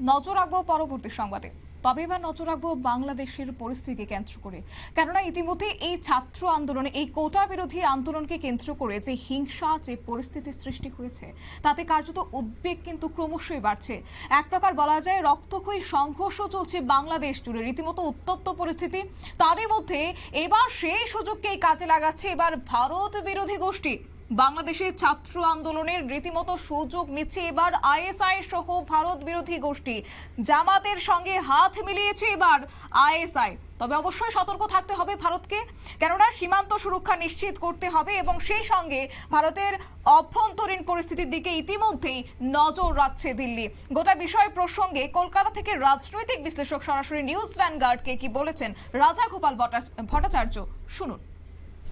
নজর রাখব পরবর্তী সংবাদে। তবে এবার নজর রাখব বাংলাদেশের পরিস্থিতিকে কেন্দ্র করে। কেননা ইতিমধ্যে এই ছাত্র আন্দোলনে, এই কোটা বিরোধী আন্দোলনকে কেন্দ্র করে যে হিংসা, যে পরিস্থিতি সৃষ্টি হয়েছে, তাতে কার্যত উদ্বেগ কিন্তু ক্রমশই বাড়ছে। এক প্রকার বলা যায় রক্তক্ষয়ী সংঘর্ষ চলছে বাংলাদেশ জুড়ে। রীতিমতো উত্তপ্ত পরিস্থিতি। তারই মধ্যে এবার সেই সুযোগকেই কাজে লাগাচ্ছে এবার ভারত বিরোধী গোষ্ঠী। বাংলাদেশের ছাত্র আন্দোলনের রীতিমতো সুযোগ নিচ্ছে এবার আইএসআই সহ ভারত বিরোধী গোষ্ঠী। জামাতের সঙ্গে হাত মিলিয়েছে এবার আইএসআই। তবে অবশ্যই সতর্ক থাকতে হবে ভারতকে, কেননা সীমান্ত সুরক্ষা নিশ্চিত করতে হবে এবং সেই সঙ্গে ভারতের অভ্যন্তরীণ পরিস্থিতির দিকে ইতিমধ্যেই নজর রাখছে দিল্লি। গোটা বিষয় প্রসঙ্গে কলকাতা থেকে রাজনৈতিক বিশ্লেষক সরাসরি নিউজ ভ্যানগার্ডকে কি বলেছেন রাজা গোপাল ভট্টাচ- ভট্টাচার্য? শুনুন।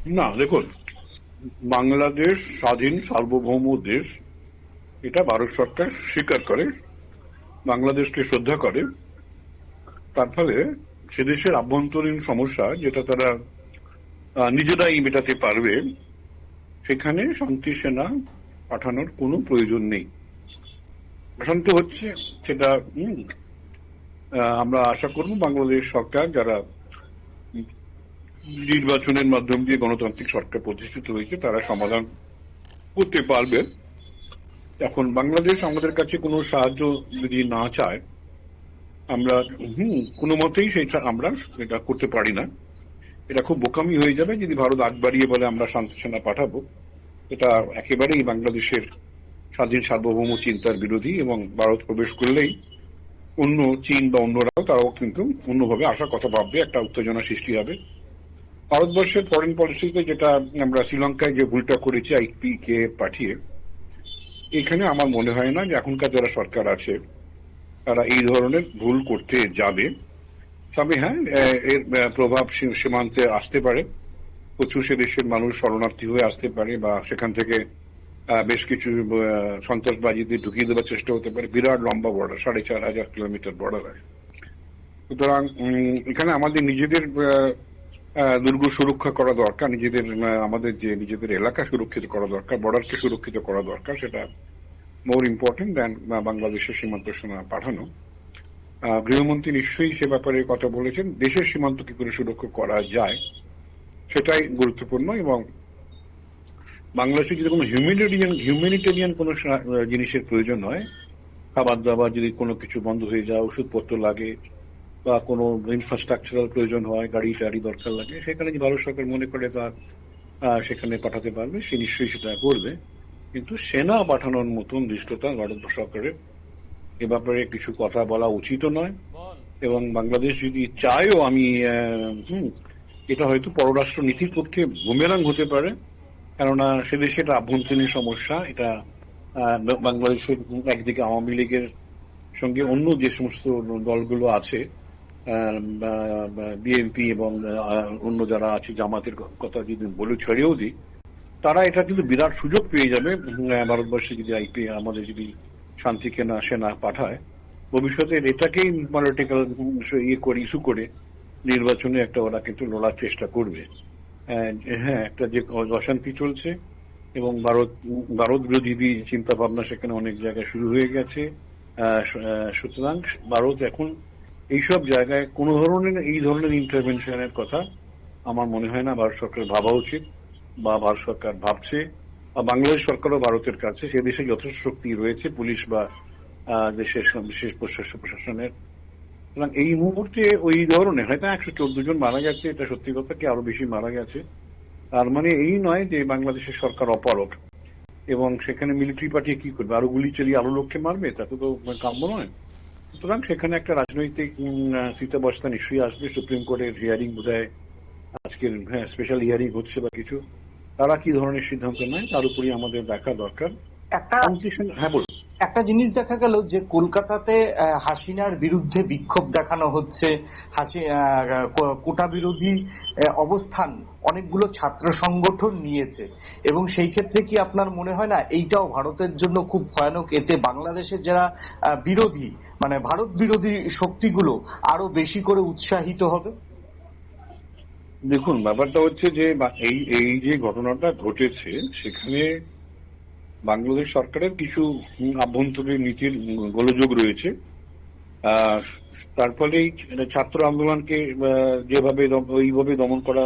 না, দেখুন বাংলাদেশ, স্বাধীন সার্বভৌম দেশ, এটা ভারত সরকার স্বীকার করে, বাংলাদেশকে শ্রদ্ধা করে। তার ফলে সে দেশের আভ্যন্তরীণ সমস্যা যেটা তারা নিজেরাই মেটাতে পারবে, সেখানে শান্তি সেনা পাঠানোর কোনো প্রয়োজন নেই। অশান্তি হচ্ছে, সেটা আমরা আশা করব বাংলাদেশ সরকার যারা নির্বাচনের মাধ্যম দিয়ে গণতান্ত্রিক সরকার প্রতিষ্ঠিত হয়েছে, তারা সমাধান করতে পারবে। এখন বাংলাদেশ আমাদের কাছে কোনো সাহায্য যদি না চায়, আমরা, হুম, কোনো মতেই সেটা আমরা এটা করতে পারি না। এটা খুব বোকামি হয়ে যাবে যদি ভারত আগ বাড়িয়ে বলে আমরা শান্তি সেনা পাঠাবো। এটা একেবারেই বাংলাদেশের স্বাধীন সার্বভৌম চিন্তার বিরোধী এবং ভারত প্রবেশ করলেই অন্য চীন বা অন্যরাও তারাও কিন্তু অন্যভাবে আসার কথা ভাববে, একটা উত্তেজনা সৃষ্টি হবে। ভারতবর্ষের ফরেন পলিসিতে যেটা আমরা শ্রীলঙ্কায় যে ভুলটা করেছি আইপি কে পাঠিয়ে এখানে আমার মনে হয় না যে এখনকার যারা সরকার আছে তারা এই ধরনের ভুল করতে যাবে। তবে হ্যাঁ এর প্রভাব সীমান্তে আসতে পারে। প্রচুর সে দেশের মানুষ শরণার্থী হয়ে আসতে পারে বা সেখান থেকে বেশ কিছু আহ, সন্ত্রাসবাদীদের ঢুকিয়ে দেওয়ার চেষ্টা হতে পারে। বিরাট লম্বা বর্ডার সাড়ে চার হাজার কিলোমিটার বর্ডার সুতরাং এখানে আমাদের নিজেদের দুর্গ সুরক্ষা করা দরকার, নিজেদের আমাদের যে নিজেদের এলাকা সুরক্ষিত করা দরকার বর্ডারকে সুরক্ষিত করা দরকার, সেটা মোর ইম্পর্টেন্ট দ্যান বাংলাদেশের সীমান্ত সেনা পাঠানো। গৃহমন্ত্রী নিশ্চয়ই সে ব্যাপারে কথা বলেছেন, দেশের সীমান্ত কি করে সুরক্ষা করা যায়, সেটাই গুরুত্বপূর্ণ এবং বাংলাদেশে যদি কোনো হিউম্যানিটেরিয়ান হিউম্যানিটেরিয়ান কোনো জিনিসের প্রয়োজন হয় খাবার দাবার যদি কোনো কিছু বন্ধ হয়ে যায়, ওষুধপত্র লাগে বা কোনো ইনফ্রাস্ট্রাকচারাল প্রয়োজন হয় গাড়ি টাড়ি দরকার লাগে সেখানে যদি ভারত সরকার মনে করে তা সেখানে পাঠাতে পারবে সে নিশ্চয়ই সেটা করবে। কিন্তু সেনা পাঠানোর মতন দৃষ্টতা ভারত সরকারের এ ব্যাপারে কিছু কথা বলা উচিত নয়। এবং বাংলাদেশ যদি চায়ও আমি হুম, এটা হয়তো পররাষ্ট্র নীতির পক্ষে বুমেরাং হতে পারে। কেননা সে দেশে এটা আভ্যন্তরীণ সমস্যা এটা বাংলাদেশের একদিকে আওয়ামী লীগের সঙ্গে অন্য যে সমস্ত দলগুলো আছে বিএনপি এবং অন্য যারা আছে জামাতের কথা যদি বলে ছেড়েও দিই, তারা এটা কিন্তু বিরাট সুযোগ পেয়ে যাবে ভারতবর্ষে যদি আইপি আমাদের যদি শান্তি কেনা সেনা পাঠায়, ভবিষ্যতে এটাকেই পলিটিক্যাল ইয়ে করে, ইস্যু করে নির্বাচনে একটা ওরা কিন্তু লড়ার চেষ্টা করবে। হ্যাঁ একটা যে অশান্তি চলছে এবং ভারত ভারত বিরোধী চিন্তা ভাবনা সেখানে অনেক জায়গায় শুরু হয়ে গেছে। সুতরাং ভারত এখন এইসব জায়গায় কোনো ধরনের এই ধরনের ইন্টারভেনশনের কথা আমার মনে হয় না ভারত সরকার ভাবা উচিত বা ভারত সরকার ভাবছে বা বাংলাদেশ সরকারও ভারতের কাছে সে দেশে যথেষ্ট শক্তি রয়েছে, পুলিশ বা দেশের বিশেষ প্রশাসন, প্রশাসনের। সুতরাং এই মুহূর্তে ওই ধরনের, হয়তো একশো চোদ্দ জন মারা গেছে, এটা সত্যি কথা, কি আরও বেশি মারা গেছে? তার মানে এই নয় যে বাংলাদেশের সরকার অপারক এবং সেখানে মিলিটারি পাঠিয়ে কি করবে? আরও গুলি চালিয়ে আরও লোককে মারবে? তাতে তো কাম্য নয়। সুতরাং সেখানে একটা রাজনৈতিক স্থিতাবস্থা নিশ্চয়ই আসবে। সুপ্রিম কোর্টের হিয়ারিং বোধহয় আজকের স্পেশাল হিয়ারিং হচ্ছে বা কিছু। তারা কি ধরনের সিদ্ধান্ত নেয় তার উপরই আমাদের দেখা দরকার। একটা হ্যাঁ বলুন। একটা জিনিস দেখা গেল যে কলকাতাতে হাসিনার বিরুদ্ধে বিক্ষোভ দেখানো হচ্ছে হাসি কোটা বিরোধী অবস্থান অনেকগুলো ছাত্র সংগঠন নিয়েছে। এবং সেই ক্ষেত্রে কি আপনার মনে হয় না এইটাও ভারতের জন্য খুব ভয়ানক? এতে বাংলাদেশের যারা বিরোধী মানে ভারত বিরোধী শক্তিগুলো আরও বেশি করে উৎসাহিত হবে? দেখুন ব্যাপারটা হচ্ছে যে এই এই যে ঘটনাটা ঘটেছে সেখানে বাংলাদেশ সরকারের কিছু আভ্যন্তরীণ নীতির গোলযোগ রয়েছে। তার ফলেই ছাত্র আন্দোলনকে যেভাবে ওইভাবে দমন করা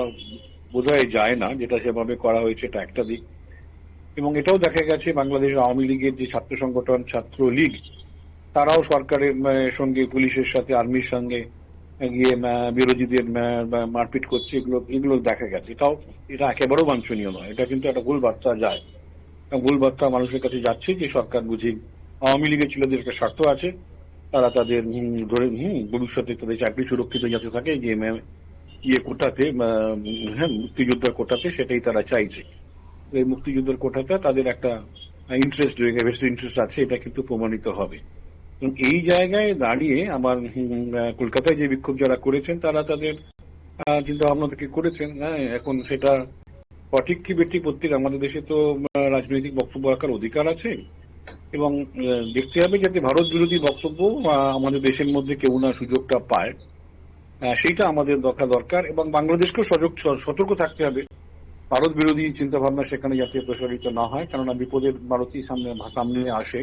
বোধহয় যায় না, যেটা সেভাবে করা হয়েছে এটা একটা দিক। এবং এটাও দেখা গেছে বাংলাদেশ আওয়ামী লীগের যে ছাত্র সংগঠন, ছাত্র লীগ, তারাও সরকারের সঙ্গে, পুলিশের সাথে, আর্মির সঙ্গে গিয়ে বিরোধীদের মারপিট করছে, এগুলো এগুলো দেখা গেছে। এটাও, এটা একেবারেও বাঞ্ছনীয় নয়। এটা কিন্তু একটা ভুল বার্তা যায়। ভুল বার্তা মানুষের কাছে যাচ্ছে যে সরকার বুঝি আওয়ামী লীগের ছেলেদের একটা স্বার্থ আছে। তারা তাদের ধরে ভবিষ্যতে তাদের চাকরি সুরক্ষিত যাতে থাকে, যে ইয়ে কোটাতে হ্যাঁ মুক্তিযোদ্ধার কোটাতে সেটাই তারা চাইছে। এই মুক্তিযুদ্ধের কোটাটা তাদের একটা ইন্টারেস্ট ভেস্টেড ইন্টারেস্ট আছে, এটা কিন্তু প্রমাণিত হবে। এই জায়গায় দাঁড়িয়ে আমার কলকাতায় যে বিক্ষোভ যারা করেছেন, তারা তাদের চিন্তা ভাবনা থেকে করেছেন হ্যাঁ এখন সেটা সঠিক কি বেটি প্রত্যেক আমাদের দেশে তো রাজনৈতিক বক্তব্য রাখার অধিকার আছে। এবং দেখতে হবে যাতে ভারত বিরোধী বক্তব্য আমাদের দেশের মধ্যে কেউ না সুযোগটা পায়। সেইটা আমাদের দেখা দরকার এবং বাংলাদেশকেও সজাগ সতর্ক থাকতে হবে। ভারত বিরোধী চিন্তা ভাবনা সেখানে যাতে প্রসারিত না হয়, কেননা বিপদের ভারতই সামনে সামনে আসে।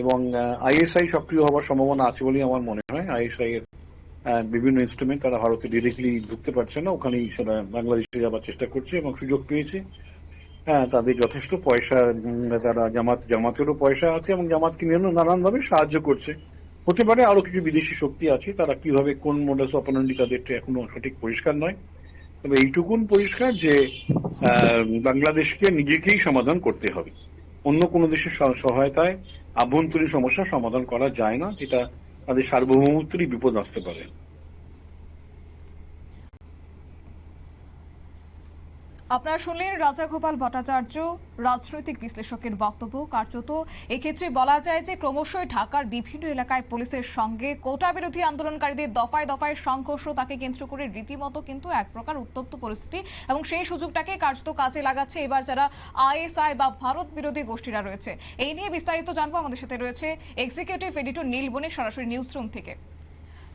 এবং আইএসআই সক্রিয় হওয়ার সম্ভাবনা আছে বলেই আমার মনে হয়। আইএসআই এর বিভিন্ন ইনস্ট্রুমেন্ট তারা ভারতে ডিরেক্টলি ঢুকতে পারছে না। ওখানেই সেটা বাংলাদেশে যাবার চেষ্টা করছে এবং সুযোগ পেয়েছে। হ্যাঁ তাদের যথেষ্ট পয়সা তারা জামাত, জামাতেরও পয়সা আছে এবং জামাতকে নিয়ে নানানভাবে সাহায্য করছে। হতে পারে আরও কিছু বিদেশি শক্তি আছে, তারা কীভাবে কোন মোডাস অপারেন্ডি তাদেরটা এখনও সঠিক পরিষ্কার নয়। তবে এইটুকুন পরিষ্কার যে বাংলাদেশকে নিজেকেই সমাধান করতে হবে। অন্য কোনো দেশের সহ- সহায়তায় আভ্যন্তরীণ সমস্যার সমাধান করা যায় না। যেটা তাদের সার্বভৌমত্বেরই বিপদ আসতে পারে। আপনারা শুনলেন রাজা গোপাল ভট্টাচার্য, রাজনৈতিক বিশ্লেষকের বক্তব্য কার্যত। এক্ষেত্রে বলা যায় যে ক্রমশই ঢাকার বিভিন্ন এলাকায় পুলিশের সঙ্গে কোটা বিরোধী আন্দোলনকারীদের দফায় দফায় সংঘর্ষ তাকে কেন্দ্র করে রীতিমতো কিন্তু এক প্রকার উত্তপ্ত পরিস্থিতি এবং সেই সুযোগটাকে কার্যত কাজে লাগাচ্ছে এবার যারা আইএসআই বা ভারত বিরোধী গোষ্ঠীরা রয়েছে। এই নিয়ে বিস্তারিত জানব। আমাদের সাথে রয়েছে এক্সিকিউটিভ এডিটর নীল বণিক, সরাসরি নিউজ রুম থেকে।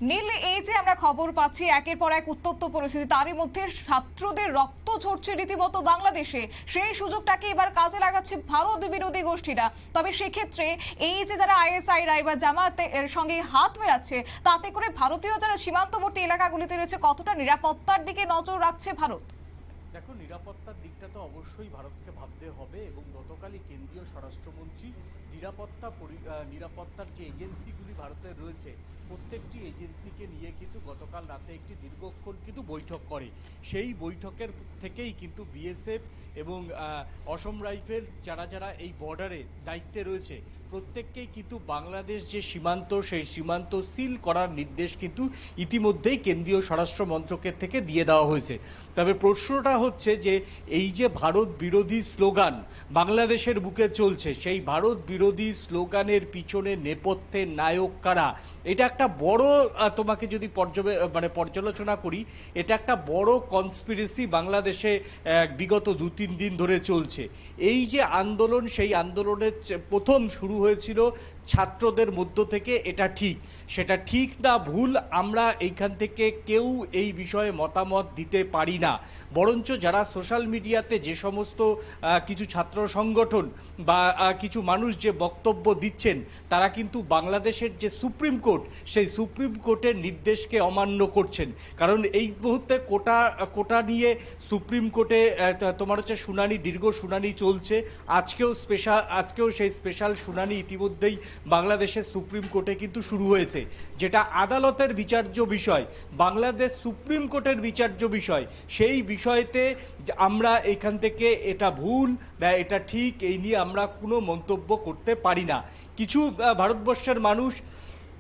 নীল এই যে আমরা খবর পাচ্ছি, একের পর এক উত্তপ্ত পরিস্থিতি, তারই মধ্যে ছাত্রদের রক্ত ঝরছে রীতিমতো বাংলাদেশে। সেই সুযোগটাকে এবার কাজে লাগাচ্ছে ভারত বিরোধী গোষ্ঠীরা। তবে সেক্ষেত্রে এই যে যারা আইএসআই রাই বা জামাতের সঙ্গে হাত মেলাচ্ছে, তাতে করে ভারতীয় যারা সীমান্তবর্তী এলাকাগুলিতে রয়েছে, কতটা নিরাপত্তার দিকে নজর রাখছে ভারত? দেখো, নিরাপত্তার দিকটা তো অবশ্যই ভারতকে ভাবতে হবে এবং গতকালই কেন্দ্রীয় স্বরাষ্ট্রমন্ত্রী নিরাপত্তা নিরাপত্তার যে এজেন্সিগুলি ভারতের রয়েছে, প্রত্যেকটি এজেন্সিকে নিয়ে কিন্তু গতকাল রাতে একটি দীর্ঘক্ষণ কিন্তু বৈঠক করে। সেই বৈঠকের থেকেই কিন্তু বিএসএফ এবং অসম রাইফেলস যারা যারা এই বর্ডারে দায়িত্বে রয়েছে, প্রত্যেককেই কিন্তু বাংলাদেশ যে সীমান্ত, সেই সীমান্ত সিল করার নির্দেশ কিন্তু ইতিমধ্যেই কেন্দ্রীয় স্বরাষ্ট্র মন্ত্রকের থেকে দিয়ে দেওয়া হয়েছে। তবে প্রশ্নটা হচ্ছে যে এই যে ভারত বিরোধী স্লোগান বাংলাদেশের বুকে চলছে, সেই ভারত বিরোধী স্লোগানের পিছনে নেপথ্যে নায়ক কারা? এটা একটা বড় তোমাকে যদি পর্যবে মানে পর্যালোচনা করি, এটা একটা বড় কনস্পিরেসি বাংলাদেশে বিগত দু তিন দিন ধরে চলছে। এই যে আন্দোলন, সেই আন্দোলনের প্রথম শুরু হয়েছিল ছাত্রদের মধ্য থেকে এটা ঠিক। সেটা ঠিক না ভুল, আমরা এইখান থেকে কেউ এই বিষয়ে মতামত দিতে পারি না। বরঞ্চ যারা সোশ্যাল মিডিয়াতে যে সমস্ত কিছু ছাত্র সংগঠন বা কিছু মানুষ যে বক্তব্য দিচ্ছেন, তারা কিন্তু বাংলাদেশের যে সুপ্রিম কোর্ট, সেই সুপ্রিম কোর্টের নির্দেশকে অমান্য করছেন। কারণ এই মুহূর্তে কোটা কোটা নিয়ে সুপ্রিম কোর্টে তোমার হচ্ছে শুনানি, দীর্ঘ শুনানি চলছে। আজকেও স্পেশাল আজকেও সেই স্পেশাল শুনানি ইতিমধ্যেই বাংলাদেশের সুপ্রিম কোর্টে কিন্তু শুরু হয়েছে, যেটা আদালতের বিচার্য বিষয়, বাংলাদেশ সুপ্রিম কোর্টের বিচার্য বিষয়। সেই বিষয়তে আমরা এখান থেকে এটা ভুল, বা এটা ঠিক, এই নিয়ে আমরা কোনো মন্তব্য করতে পারি না। কিছু ভারতবর্ষের মানুষ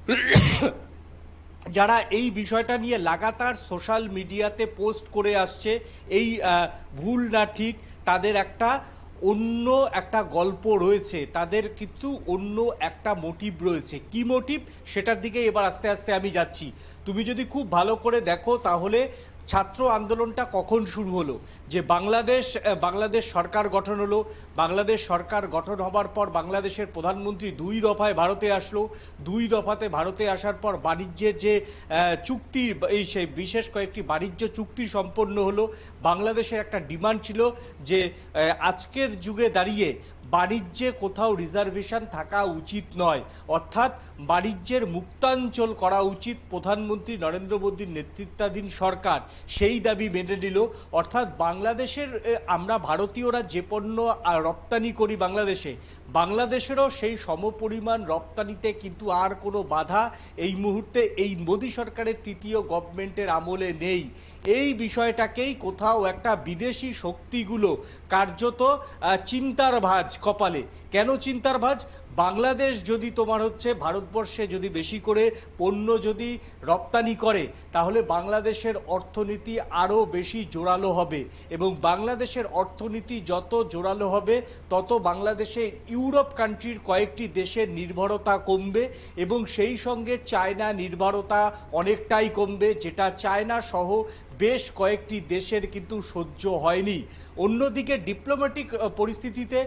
যারা এই বিষয়টা নিয়ে লাগাতার সোশ্যাল মিডিয়াতে পোস্ট করে আসছে, এই ভুল না ঠিক, তাদের একটা অন্য একটা গল্প রয়েছে, তাদের কিন্তু অন্য একটা মোটিভ রয়েছে। কি মোটিভ সেটার দিকে এবার আস্তে আস্তে আমি যাচ্ছি। তুমি যদি খুব ভালো করে দেখো, তাহলে ছাত্র আন্দোলনটা কখন শুরু হলো? যে বাংলাদেশ বাংলাদেশ সরকার গঠন হলো, বাংলাদেশ সরকার গঠন হবার পর বাংলাদেশের প্রধানমন্ত্রী দুই দফায় ভারতে আসলো। দুই দফাতে ভারতে আসার পর বাণিজ্যের যে চুক্তি, এই সেই বিশেষ কয়েকটি বাণিজ্য চুক্তি সম্পন্ন হলো। বাংলাদেশের একটা ডিমান্ড ছিল যে আজকের যুগে দাঁড়িয়ে বাণিজ্যে কোথাও রিজার্ভেশন থাকা উচিত নয়। অর্থাৎ বাণিজ্যের মুক্তাঞ্চল করা উচিত প্রধানমন্ত্রী নরেন্দ্র মোদীর নেতৃত্বাধীন সরকার। সেই দাবি মেনে নিল। অর্থাৎ বাংলাদেশের আমরা ভারতীয়রা যে পণ্য রপ্তানি করি বাংলাদেশে, বাংলাদেশেরও সেই সমপরিমাণ রপ্তানিতে কিন্তু আর কোনো বাধা এই মুহূর্তে এই মোদী সরকারের তৃতীয় গভর্নমেন্টের আমলে নেই। এই বিষয়টাকেই কোথাও একটা বিদেশি শক্তিগুলো কার্যত চিন্তার ভাজ কপালে। কেন চিন্তার ভাজ? বাংলাদেশ যদি তোমার হচ্ছে, ভারতবর্ষে যদি বেশি করে পণ্য যদি রপ্তানি করে, তাহলে বাংলাদেশের অর্থনীতি আরও বেশি জোরালো হবে এবং বাংলাদেশের অর্থনীতি যত জোরালো হবে, তত বাংলাদেশে ইউরোপ কান্ট্রির কয়েকটি দেশের নির্ভরতা কমবে এবং সেই সঙ্গে চায়না নির্ভরতা অনেকটাই কমবে, যেটা চায়না সহ বেশ কয়েকটি দেশের কিন্তু সহ্য হয়নি। অন্যদিকে ডিপ্লোম্যাটিক পরিস্থিতিতে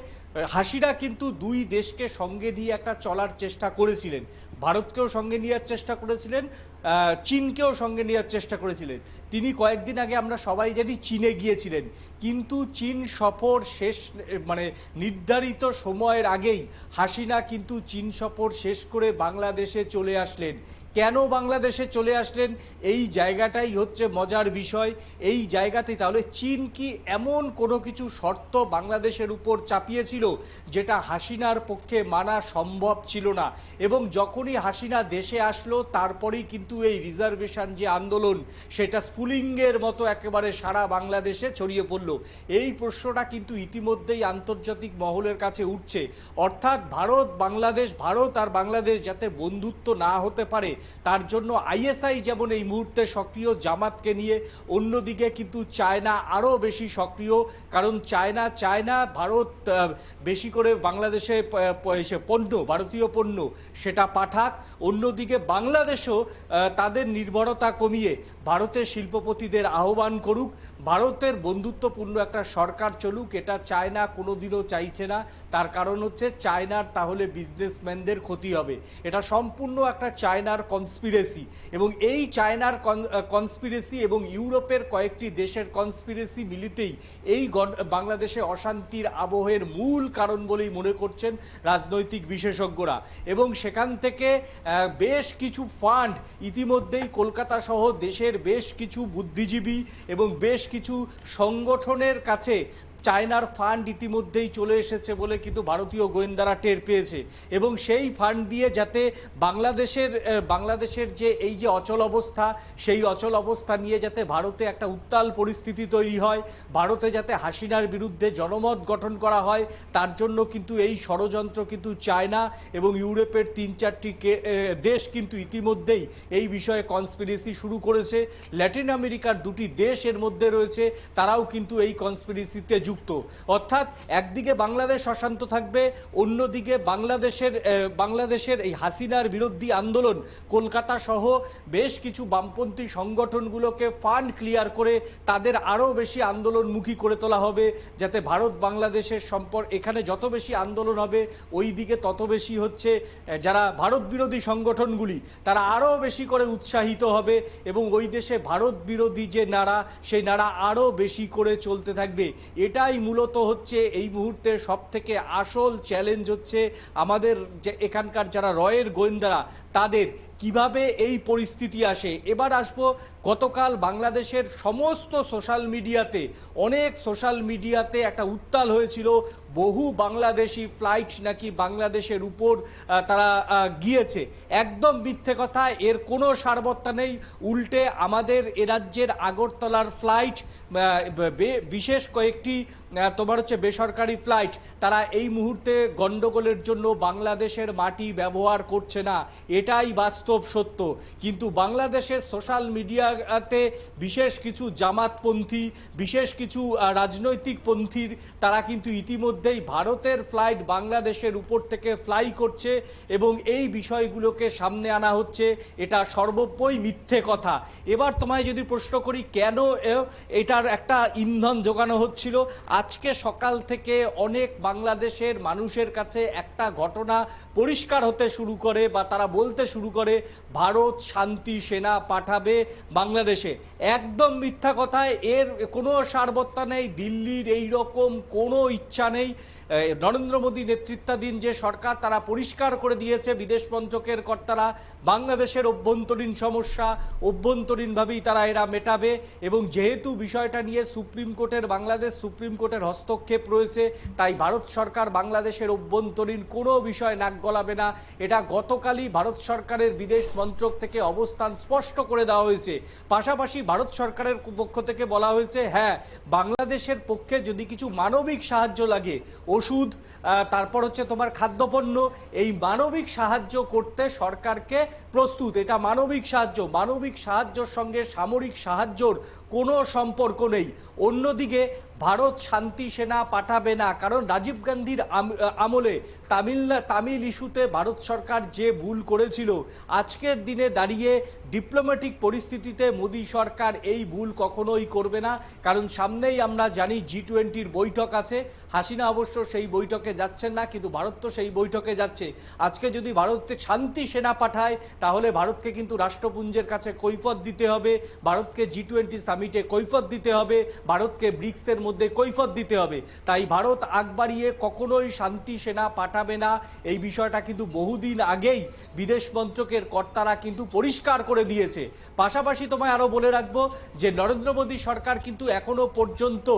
হাসিরা কিন্তু দুই দেশকে সঙ্গে নিয়ে একটা চলার চেষ্টা করেছিলেন। ভারতকেও সঙ্গে নেওয়ার চেষ্টা করেছিলেন চীনকেও সঙ্গে নেওয়ার চেষ্টা করেছিলেন। তিনি কয়েকদিন আগে আমরা সবাই জানি চীনে গিয়েছিলেন। কিন্তু চীন সফর শেষ মানে নির্ধারিত সময়ের আগেই হাসিনা কিন্তু চীন সফর শেষ করে বাংলাদেশে চলে আসলেন। কেন বাংলাদেশে চলে আসলেন? এই জায়গাটাই হচ্ছে মজার বিষয়। এই জায়গাতে তাহলে চীন কি এমন কোনো কিছু শর্ত বাংলাদেশের উপর চাপিয়েছিল যেটা হাসিনার পক্ষে মানা সম্ভব ছিল না? এবং যখনই হাসিনা দেশে আসলো, তারপরেই কিন্তু এই রিজার্ভেশন যে আন্দোলন, সেটা স্ফুলিঙ্গের মতো একেবারে সারা বাংলাদেশে ছড়িয়ে পড়ল। এই প্রশ্নটা কিন্তু ইতিমধ্যেই আন্তর্জাতিক মহলের কাছে উঠছে। অর্থাৎ ভারত, বাংলাদেশ, ভারত আর বাংলাদেশ যাতে বন্ধুত্ব না হতে পারে তার জন্য আইএসআই যেমন এই মুহূর্তে সক্রিয় জামাতকে নিয়ে, অন্যদিকে কিন্তু চায়না আরও বেশি সক্রিয়, কারণ চায়না চায়না, ভারত বেশি করে বাংলাদেশে পণ্য, ভারতীয় পণ্য সেটা পাঠাক। অন্যদিকে বাংলাদেশও তাদের নির্ভরতা কমিয়ে ভারতের শিল্পপতিদের আহ্বান করুক। ভারতের বন্ধুত্বপূর্ণ একটা সরকার চলুক, এটা চায়না কোনোদিনও চাইছে না। তার কারণ হচ্ছে, চায়নার তাহলে বিজনেসম্যানদের ক্ষতি হবে। এটা সম্পূর্ণ একটা চায়নার কনস্পিরেসি এবং এই চায়নার কনস্পিরেসি এবং ইউরোপের কয়েকটি দেশের কনস্পিরেসি মিলিতেই এই বাংলাদেশে অশান্তির আবহের মূল কারণ বলেই মনে করছেন রাজনৈতিক বিশেষজ্ঞরা। এবং সেখান থেকে বেশ কিছু ফান্ড ইতিমধ্যেই কলকাতা সহ দেশের বেশ কিছু বুদ্ধিজীবী এবং বেশ কিছু সংগঠনের কাছে চায়নার ফান্ড ইতিমধ্যেই চলে এসেছে বলে কিন্তু ভারতীয় গোয়েন্দারা টের পেয়েছে। এবং সেই ফান্ড দিয়ে যাতে বাংলাদেশের বাংলাদেশের যে এই যে অচল অবস্থা, সেই অচল অবস্থা নিয়ে যাতে ভারতে একটা উত্তাল পরিস্থিতি তৈরি হয়, ভারতে যাতে হাসিনার বিরুদ্ধে জনমত গঠন করা হয়, তার জন্য কিন্তু এই ষড়যন্ত্র কিন্তু চায়না এবং ইউরোপের তিন চারটি দেশ কিন্তু ইতিমধ্যেই এই বিষয়ে কনস্পিরেসি শুরু করেছে। ল্যাটিন আমেরিকার দুটি দেশ এর মধ্যে রয়েছে, তারাও কিন্তু এই কনস্পিরেসিতে যুক্ত। অর্থাৎ একদিকে বাংলাদেশ অশান্ত থাকবে, অন্যদিকে বাংলাদেশের বাংলাদেশের এই হাসিনার বিরোধী আন্দোলন, কলকাতা সহ বেশ কিছু বামপন্থী সংগঠনগুলোকে ফান্ড ক্লিয়ার করে তাদের আরও বেশি আন্দোলনমুখী করে তোলা হবে, যাতে ভারত বাংলাদেশের সম্পর্ক এখানে যত বেশি আন্দোলন হবে, ওই দিকে তত বেশি হচ্ছে যারা ভারত বিরোধী সংগঠনগুলি, তারা আরও বেশি করে উৎসাহিত হবে এবং ওই দেশে ভারত বিরোধী যে নাড়া, সেই নাড়া আরও বেশি করে চলতে থাকবে। এটাই মূলত হচ্ছে এই মুহূর্তে সব থেকে আসল চ্যালেঞ্জ হচ্ছে আমাদের যে এখানকার যারা রয়ের গোয়েন্দারা, তাদের কীভাবে এই পরিস্থিতি আসে? এবার আসব গতকাল বাংলাদেশের সমস্ত সোশ্যাল মিডিয়াতে, অনেক সোশ্যাল মিডিয়াতে একটা উত্তাল হয়েছিল। বহু বাংলাদেশি ফ্লাইট নাকি বাংলাদেশের উপর তারা গিয়েছে। একদম মিথ্যে কথা, এর কোনো সারবত্তা নেই। উল্টে আমাদের এ রাজ্যের আগরতলার ফ্লাইট বিশেষ কয়েকটি তোমার হচ্ছে বেসরকারি ফ্লাইট, তারা এই মুহূর্তে গন্ডগোলের জন্য বাংলাদেশের মাটি ব্যবহার করছে না। এটাই বাস্তব বাস্তব সত্য কিন্তু বাংলাদেশের সোশ্যাল মিডিয়াতে বিশেষ কিছু জামাতপন্থী, বিশেষ কিছু রাজনৈতিক পন্থীর, তারা কিন্তু ইতিমধ্যেই ভারতের ফ্লাইট বাংলাদেশের উপর থেকে ফ্লাই করছে এবং এই বিষয়গুলোকে সামনে আনা হচ্ছে। এটা সর্বব্যই মিথ্যে কথা। এবার তোমায় যদি প্রশ্ন করি, কেন এটার একটা ইন্ধন যোগানো হচ্ছিল? আজকে সকাল থেকে অনেক বাংলাদেশের মানুষের কাছে একটা ঘটনা পরিষ্কার হতে শুরু করে বা তারা বলতে শুরু করে ভারত শান্তি সেনা পাঠাবে বাংলাদেশে। একদম মিথ্যা কথায় এর কোনো সারবত্তা নেই, দিল্লির এই রকম কোনো ইচ্ছা নেই। নরেন্দ্র মোদী নেতৃত্বাধীন যে সরকার, তারা পরিষ্কার করে দিয়েছে বিদেশ মন্ত্রকের কর্তারা, বাংলাদেশের অভ্যন্তরীণ সমস্যা অভ্যন্তরীণভাবেই তারা এরা মেটাবে এবং যেহেতু বিষয়টা নিয়ে সুপ্রিম কোর্টের, বাংলাদেশ সুপ্রিম কোর্টের হস্তক্ষেপ রয়েছে, তাই ভারত সরকার বাংলাদেশের অভ্যন্তরীণ কোনো বিষয় নাক গলাবে না। এটা গতকালই ভারত সরকারের বিদেশ মন্ত্রক থেকে অবস্থান স্পষ্ট করে দেওয়া হয়েছে। পাশাপাশি ভারত সরকারের পক্ষ থেকে বলা হয়েছে হ্যাঁ বাংলাদেশের পক্ষে যদি কিছু মানবিক সাহায্য লাগে, ওষুধ তারপর হচ্ছে তোমার খাদ্যপণ্য, এই মানবিক সাহায্য করতে সরকারকে প্রস্তুত। এটা মানবিক সাহায্য। মানবিক সাহায্যর সঙ্গে সামরিক সাহায্যর কোনো সম্পর্ক নেই। অন্যদিকে ভারত শান্তি সেনা পাঠাবে না। কারণ রাজীব গান্ধীর আমলে তামিল তামিল ইস্যুতে ভারত সরকার যে ভুল করেছিল, আজকের দিনে দাঁড়িয়ে ডিপ্লোম্যাটিক পরিস্থিতিতে মোদী সরকার এই ভুল কখনোই করবে না। কারণ সামনেই আমরা জানি জি টোয়েন্টির বৈঠক আছে। হাসিনা অবশ্য সেই বৈঠকে যাচ্ছেন না, কিন্তু ভারত তো সেই বৈঠকে যাচ্ছে। আজকে যদি ভারতকে শান্তি সেনা পাঠায়, তাহলে ভারতকে কিন্তু রাষ্ট্রপুঞ্জের কাছে কৈফত দিতে হবে। ভারতকে জি টোয়েন্টি সামিটে কৈফত দিতে হবে। ভারতকে ব্রিক্সের মধ্যে কৈফত দিতে হবে। তাই ভারত আগ বাড়িয়ে কখনোই শান্তি সেনা পাঠাবে না। এই বিষয়টা কিন্তু বহুদিন আগেই বিদেশ মন্ত্রকের কর্তারা কিন্তু পরিষ্কার করে দিয়েছে। পাশাপাশি তোমায় আরও বলে রাখব যে, নরেন্দ্র মোদী সরকার কিন্তু এখনও পর্যন্ত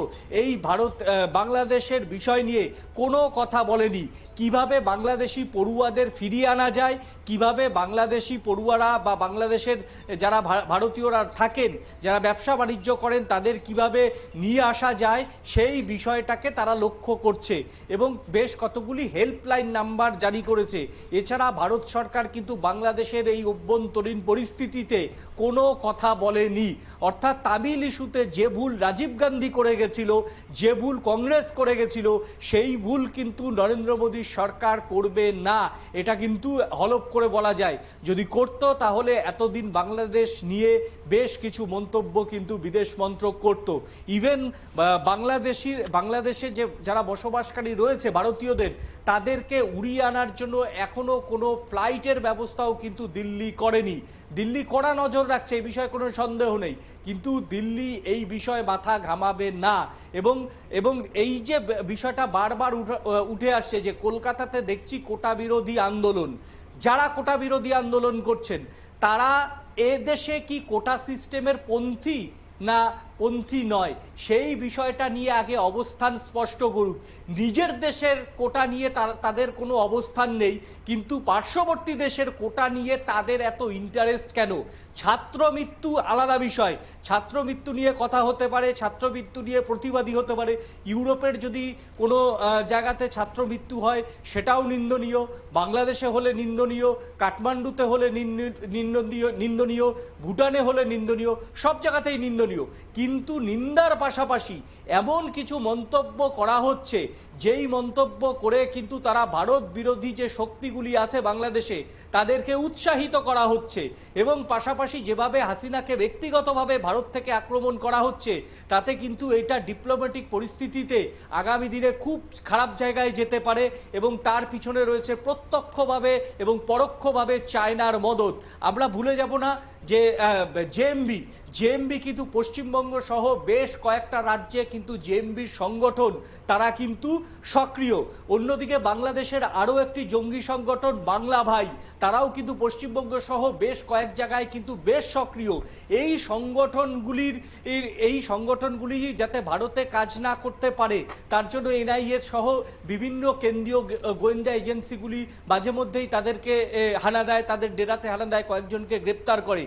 এই ভারত বাংলাদেশের বিষয় নিয়ে কোনো কথা বলেনি। কীভাবে বাংলাদেশি পড়ুয়াদের ফিরিয়ে আনা যায়, কীভাবে বাংলাদেশি পড়ুয়ারা বা বাংলাদেশের যারা ভারতীয়রা থাকেন, যারা ব্যবসা বাণিজ্য করেন, তাদের কীভাবে নিয়ে আসা যায় সেই বিষয়টাকে তারা লক্ষ্য করছে এবং বেশ কতগুলি হেল্পলাইন নাম্বার জারি করেছে। এছাড়া ভারত সরকার কিন্তু বাংলাদেশের এই অভ্যন্তরীণ পরিস্থিতিতে কোনো কথা বলেনি। অর্থাৎ তামিল ইস্যুতে যে ভুল রাজীব গান্ধী করে গেছিল, যে ভুল কংগ্রেস করে গেছিল, সেই ভুল কিন্তু নরেন্দ্র মোদী সরকার করবে না। এটা কিন্তু হলপ করে বলা যায়। যদি করত তাহলে এতদিন বাংলাদেশ নিয়ে বেশ কিছু মন্তব্য কিন্তু বিদেশ মন্ত্রক করত। ইভেন বাংলাদেশি, বাংলাদেশে যে যারা বসবাসকারী রয়েছে ভারতীয়দের, তাদেরকে উড়িয়ে আনার জন্য এখনও কোনো ফ্লাইটের ব্যবস্থাও কিন্তু দিল্লি করেনি। দিল্লি কড়া নজর রাখছে, এই বিষয়ে কোনো সন্দেহ নেই। কিন্তু দিল্লি এই বিষয়ে মাথা ঘামাবে না। এবং এবং এই যে বিষয়টা বারবার উঠে- আসছে যে কলকাতাতে দেখছি কোটা বিরোধী আন্দোলন। যারা কোটা বিরোধী আন্দোলন করছেন, তারা এ দেশে কি কোটা সিস্টেমের পন্থী না পন্থী নয়। সেই বিষয়টা নিয়ে আগে অবস্থান স্পষ্ট করুক নিজের দেশের কোটা নিয়ে তাদের কোনো অবস্থান নেই, কিন্তু পার্শ্ববর্তী দেশের কোটা নিয়ে তাদের এত ইন্টারেস্ট কেন? ছাত্র মৃত্যু আলাদা বিষয়। ছাত্র মৃত্যু নিয়ে কথা হতে পারে, ছাত্র মৃত্যু নিয়ে প্রতিবাদী হতে পারে। ইউরোপের যদি কোনো জায়গাতে ছাত্র মৃত্যু হয়, সেটাও নিন্দনীয়। বাংলাদেশে হলে নিন্দনীয়, কাঠমান্ডুতে হলে নিন্দ- নিন্দনীয় নিন্দনীয়, ভুটানে হলে নিন্দনীয়, সব জায়গাতেই নিন্দনীয়। কিন্তু নিন্দার পাশাপাশি এমন কিছু মন্তব্য করা হচ্ছে, যেই মন্তব্য করে কিন্তু তারা ভারত বিরোধী যে শক্তিগুলি আছে বাংলাদেশে, তাদেরকে উৎসাহিত করা হচ্ছে এবং পাশাপাশি যেভাবে হাসিনাকে ব্যক্তিগতভাবে ভারত থেকে আক্রমণ করা হচ্ছে, তাতে কিন্তু এটা ডিপ্লোম্যাটিক পরিস্থিতিতে আগামী দিনে খুব খারাপ জায়গায় যেতে পারে এবং তার পিছনে রয়েছে প্রত্যক্ষভাবে এবং পরোক্ষভাবে চায়নার মদত। আমরা ভুলে যাব না যে জেএমবি জেএমবি কিন্তু পশ্চিমবঙ্গ সহ বেশ কয়েকটা রাজ্যে কিন্তু জেএমবির সংগঠন, তারা কিন্তু সক্রিয়। অন্যদিকে বাংলাদেশের আরও একটি জঙ্গি সংগঠন, বাংলা ভাই, তারাও কিন্তু পশ্চিমবঙ্গ সহ বেশ কয়েক জায়গায় কিন্তু বেশ সক্রিয়। এই সংগঠনগুলির, এই- সংগঠনগুলি যাতে ভারতে কাজ না করতে পারে, তার জন্য এনআইএ সহ বিভিন্ন কেন্দ্রীয় গোয়েন্দা এজেন্সিগুলি মাঝে মধ্যেই তাদেরকে হানা দেয়, তাদের ডেরাতে হানা দেয়, কয়েকজনকে গ্রেপ্তার করে।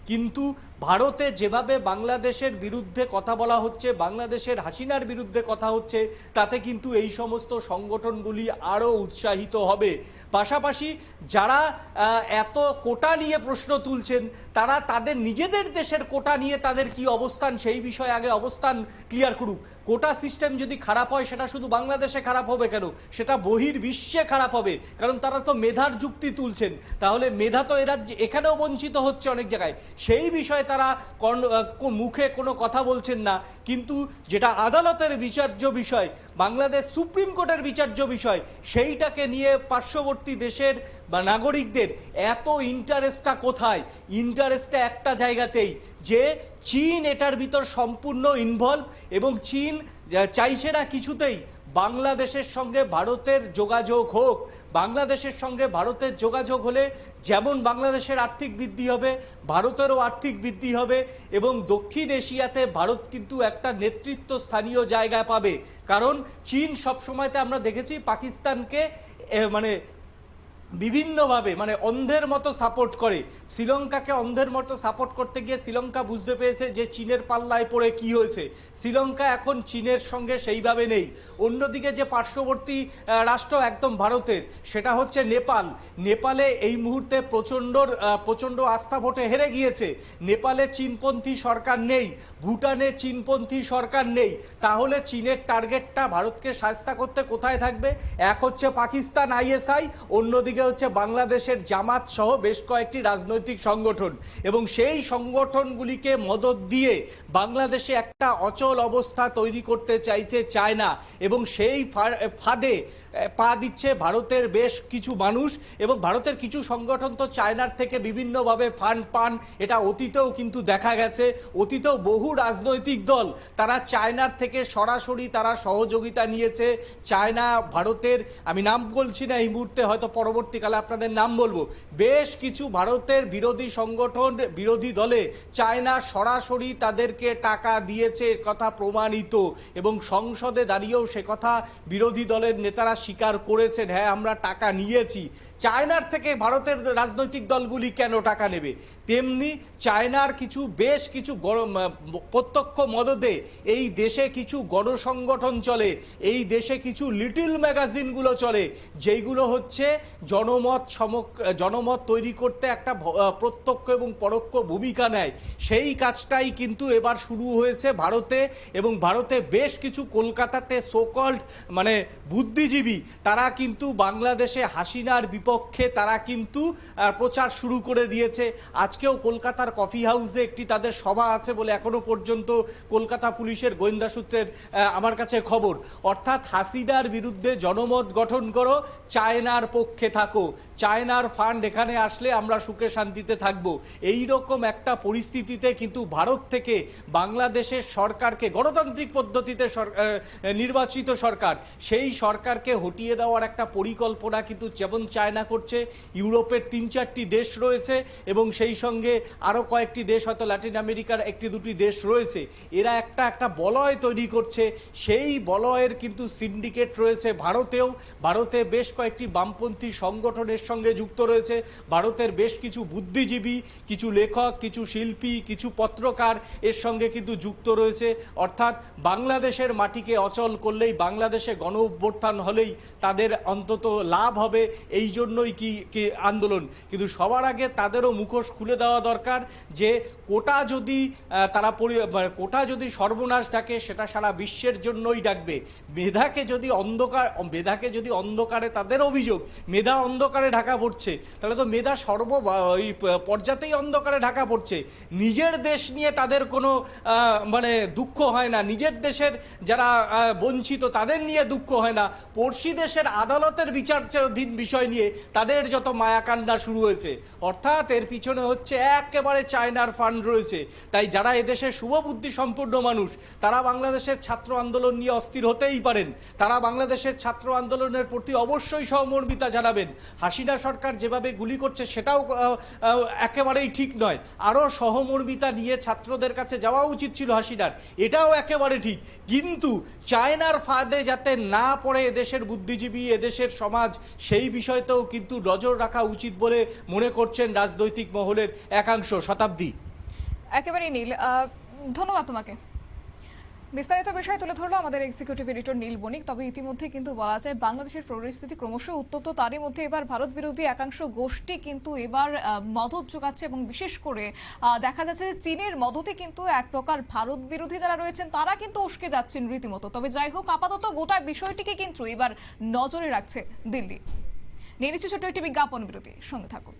কিন্তু ভারতে যেভাবে বাংলাদেশের বিরুদ্ধে কথা বলা হচ্ছে, বাংলাদেশের হাসিনার বিরুদ্ধে কথা হচ্ছে, তাতে কিন্তু এই সমস্ত সংগঠনগুলি আরও উৎসাহিত হবে। পাশাপাশি যারা এত কোটা নিয়ে প্রশ্ন তুলছেন, তারা তাদের নিজেদের দেশের কোটা নিয়ে তাদের কি অবস্থান, সেই বিষয়ে আগে অবস্থান ক্লিয়ার করুক। কোটা সিস্টেম যদি খারাপ হয়, সেটা শুধু বাংলাদেশে খারাপ হবে কেন? সেটা বহির বিশ্বে খারাপ হবে, কারণ তারা তো মেধার যুক্তি তুলছেন। তাহলে মেধা তো এরা এখানেও বঞ্চিত হচ্ছে অনেক জায়গায়। সেই বিষয়ে তারা মুখে কোনো কথা বলছেন না। কিন্তু যেটা আদালতের বিচার্য বিষয়, বাংলাদেশ সুপ্রিম কোর্টের বিচার্য বিষয়, সেইটাকে নিয়ে পার্শ্ববর্তী দেশের বা নাগরিকদের এত ইন্টারেস্টটা কোথায়? ইন্টারেস্টটা একটা জায়গাতেই যে চীন এটার ভিতর সম্পূর্ণ ইনভলভ এবং চীন চাইছে না কিছুতেই বাংলাদেশের সঙ্গে ভারতের যোগাযোগ হোক, বাংলাদেশের সঙ্গে ভারতের যোগাযোগ হলে যেমন বাংলাদেশের আর্থিক বৃদ্ধি হবে, ভারতেরও আর্থিক বৃদ্ধি হবে এবং দক্ষিণ এশিয়াতে ভারত কিন্তু একটা নেতৃত্ব স্থানীয় জায়গায় পাবে। কারণ চীন সবসময়তে আমরা দেখেছি পাকিস্তানকে মানে বিভিন্নভাবে মানে অন্ধের মতো সাপোর্ট করে। শ্রীলঙ্কাকে অন্ধের মতো সাপোর্ট করতে গিয়ে শ্রীলঙ্কা বুঝতে পেরেছে যে চীনের পাল্লায় পড়ে কি হয়েছে। শ্রীলঙ্কা এখন চীনের সঙ্গে সেইভাবে নেই। অন্যদিকে যে পার্শ্ববর্তী রাষ্ট্র একদম ভারতের, সেটা হচ্ছে নেপাল। নেপালে এই মুহূর্তে প্রচণ্ড প্রচণ্ড আস্থা ভোটে হেরে গিয়েছে। নেপালে চীনপন্থী সরকার নেই, ভুটানে চীনপন্থী সরকার নেই। তাহলে চীনের টার্গেটটা ভারতকে সাজতা করতে কোথায় থাকবে? এক হচ্ছে পাকিস্তান, আইএসআই, অন্যদিকে হচ্ছে বাংলাদেশের জামাত সহ বেশ কয়েকটি রাজনৈতিক সংগঠন। এবং সেই সংগঠনগুলিকে মদত দিয়ে বাংলাদেশে একটা অচল অবস্থা তৈরি করতে চাইছে চায়না। এবং সেই ফাঁদে পা দিচ্ছে ভারতের বেশ কিছু মানুষ। এবং ভারতের কিছু সংগঠন তো চায়নার থেকে বিভিন্নভাবে ফান্ড পান। এটা অতীতেও কিন্তু দেখা গেছে। অতীতেও বহু রাজনৈতিক দল তারা চায়নার থেকে সরাসরি তারা সহযোগিতা নিয়েছে। চায়না, ভারতের, আমি নাম বলছি না এই মুহূর্তে, হয়তো পরবর্তীকালে আপনাদের নাম বলব। বেশ কিছু ভারতের বিরোধী সংগঠন, বিরোধী দলে চায়না সরাসরি তাদেরকে টাকা দিয়েছে কথা প্রমাণিত এবং সংসদে দাঁড়িয়েও সে কথা বিরোধী দলের নেতারা স্বীকার করেছেন হ্যাঁ আমরা টাকা নিয়েছি। চায়নার থেকে ভারতের রাজনৈতিক দলগুলি কেন টাকা নেবে? তেমনি চায়নার কিছু বেশ কিছু প্রত্যক্ষ মদদে এই দেশে কিছু গণসংগঠন চলে, এই দেশে কিছু লিটিল ম্যাগাজিনগুলো চলে, যেইগুলো হচ্ছে জনমত সমক জনমত তৈরি করতে একটা প্রত্যক্ষ এবং পরোক্ষ ভূমিকা নেয়। সেই কাজটাই কিন্তু এবার শুরু হয়েছে ভারতে এবং ভারতে বেশ কিছু কলকাতাতে সোকল্ড মানে বুদ্ধিজীবী, তারা কিন্তু বাংলাদেশে হাসিনার বিপক্ষে তারা কিন্তু প্রচার শুরু করে দিয়েছে। আজকেও কলকাতার কফি হাউসে একটি তাদের সভা আছে বলে এখনও পর্যন্ত কলকাতা পুলিশের গোয়েন্দা সূত্রের আমার কাছে খবর। অর্থাৎ হাসিনার বিরুদ্ধে জনমত গঠন করো, চায়নার পক্ষে থাকো। চায়নার ফান্ড এখানে আসলে আমরা সুখে শান্তিতে থাকব। এই রকম একটা পরিস্থিতিতে কিন্তু ভারত থেকে বাংলাদেশের সরকারকে, গণতান্ত্রিক পদ্ধতিতে নির্বাচিত সরকার, সেই সরকারকে হটিয়ে দেওয়ার একটা পরিকল্পনা কিন্তু যেমন চায়না করছে, ইউরোপের তিন চারটি দেশ রয়েছে এবং সেই সঙ্গে আরও কয়েকটি দেশ, হয়তো ল্যাটিন আমেরিকার একটি দুটি দেশ রয়েছে, এরা একটা একটা বলয় তৈরি করছে। সেই বলয়ের কিন্তু সিন্ডিকেট রয়েছে ভারতেও। ভারতে বেশ কয়েকটি বামপন্থী সংগঠনের সঙ্গে যুক্ত রয়েছে। ভারতের বেশ কিছু বুদ্ধিজীবী, কিছু লেখক, কিছু শিল্পী, কিছু পত্রকার এর সঙ্গে কিন্তু যুক্ত রয়েছে। অর্থাৎ বাংলাদেশের মাটিকে অচল করলেই বাংলাদেশে গণ অভ্যুত্থান হলেই তাদের অন্তত লাভ হবে। এই জন্যই কি আন্দোলন। কিন্তু সবার আগে তাদেরও মুখোশ খুলে দেওয়া দরকার যে কোটা যদি তারা কোটা যদি সর্বনাশ ডাকে, সেটা সারা বিশ্বের জন্যই ডাকবে। মেধাকে যদি অন্ধকার, মেধাকে যদি অন্ধকারে তাদের অভিযোগ, মেধা অন্ধকারে ঢাকা পড়ছে, তাহলে তো মেধা সর্ব ওই পর্যাতেই অন্ধকারে ঢাকা পড়ছে। নিজের দেশ নিয়ে তাদের কোনো মানে দুঃখ হয় না। নিজের দেশের যারা বঞ্চিত, তাদের নিয়ে দুঃখ হয় না। পড়শি দেশের আদালতের বিচারাধীন বিষয় নিয়ে তাদের যত মায়াকান্না শুরু হয়েছে, অর্থাৎ এর পিছনে হচ্ছে একেবারে চায়নার ফান্ড রয়েছে। তাই যারা এদেশের শুভবুদ্ধি সম্পূর্ণ মানুষ, তারা বাংলাদেশের ছাত্র আন্দোলন নিয়ে অস্থির হতেই পারেন। তারা বাংলাদেশের ছাত্র আন্দোলনের প্রতি অবশ্যই সহমর্মিতা জানাবেন। হাসিনা সরকার যেভাবে গুলি করছে, সেটাও একেবারেই ঠিক নয়। আরও সহমর্মিতা নিয়ে ছাত্রদের কাছে যাওয়া উচিত ছিল হাসিনার। এটাও একেবারে ঠিক। কিন্তু চায়নার ফাঁদে যাতে না পড়ে এদেশের বুদ্ধিজীবী, এদেশের সমাজ, সেই বিষয়তেও কিন্তু নজর রাখা উচিত বলে মনে করছেন রাজনৈতিক মহলের একাংশ শতাব্দী। একেবারেই নীল। ধন্যবাদ তোমাকে। বিস্তারিত বিষয় তুলে ধরলো আমাদের এক্সিকিউটিভ এডিটর নীল বণিক। তবে ইতিমধ্যে কিন্তু বলা যায় বাংলাদেশের পরিস্থিতি ক্রমশ উত্তপ্ত। তারই মধ্যে এবার ভারত বিরোধী একাংশ গোষ্ঠী কিন্তু এবার মদত যোগাচ্ছে এবং বিশেষ করে দেখা যাচ্ছে যে চীনের মদতে কিন্তু এক প্রকার ভারত বিরোধী যারা রয়েছেন, তারা কিন্তু উস্কে যাচ্ছেন রীতিমতো। তবে যাই হোক, আপাতত গোটা বিষয়টিকে কিন্তু এবার নজরে রাখছে দিল্লি। নিয়ে নিচ্ছে ছোট্ট একটি বিজ্ঞাপন বিরতি। সঙ্গে থাকুন।